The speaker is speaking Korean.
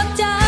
สีย